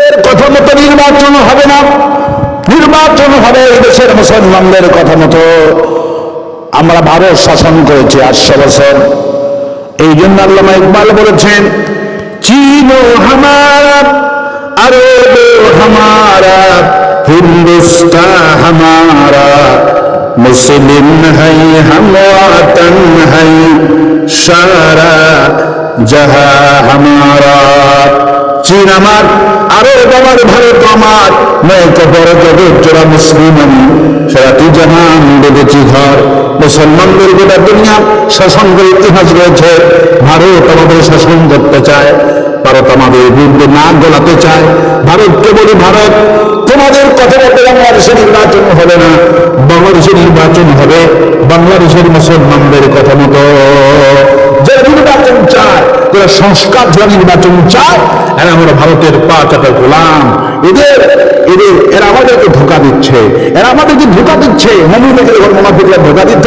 কথা মতো নির্বাচন হবে না। নির্বাচন হবে দেশের মুসলমানদের কথা মতো। আমরা ভারত শাসন করেছি আটশো বছর। এই জন্য আল্লামা ইকবাল বলেছেন, চীন হামার আরব হামারা হিন্দুস্তা হামারা মুসলিম হাই হাম ওয়াতন হাই, সারা জহা হামারা চীন আমার আরব আমার ভারত আমার নৌকা বড় জগৎ জোড়া মুসলিম আমি সারাটি জাহান ডেবেছি ঘর। মুসলমানদের গোটা দুনিয়া শাসন করে ইতিহাস রয়েছে। ভারত আমাদের শাসন করতে চায়, ভারত আমাদের বিরুদ্ধে না গলাতে চায়। ভারতকে বলি ভারত, তোমাদের কথা মতো বাংলাদেশের নির্বাচন হবে না বাংলাদেশের নির্বাচন হবে বাংলাদেশের মুসলমানদের কথা মতো। যারা নির্বাচন চায়, যারা সংস্কার যারা নির্বাচন চায় এরা আমরা ভারতের পা চাপের গোলাম এদের এদের এরা আমাদেরকে ধোকা দিচ্ছে এরা আমাদেরকে ধোকা দিচ্ছে মমিনদের যখন মোনাফিকরা ধোকা দিত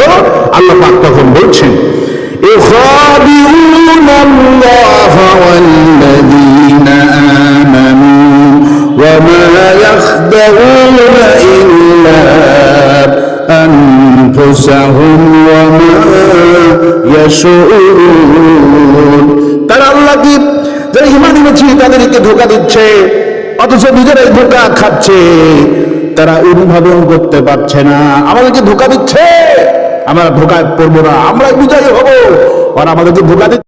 আল্লাহ পাক তখন বলছেন يخادعون الله والذين آمنوا وما يخدعون إلا أنفسهم وما يشعرون তারা আল্লাহকে যারা ইমান এনেছে, তাদেরকে ধোকা দিচ্ছে, অথচ নিজেরাই ধোকা খাচ্ছে। তারা অনুধাবন করতে পারছে না। আমাদেরকে ধোকা দিচ্ছে। আমরা ধোকায় পড়ব না। আমরা বিজয়ী হব। আর আমাদেরকে ধোকা দিচ্ছে।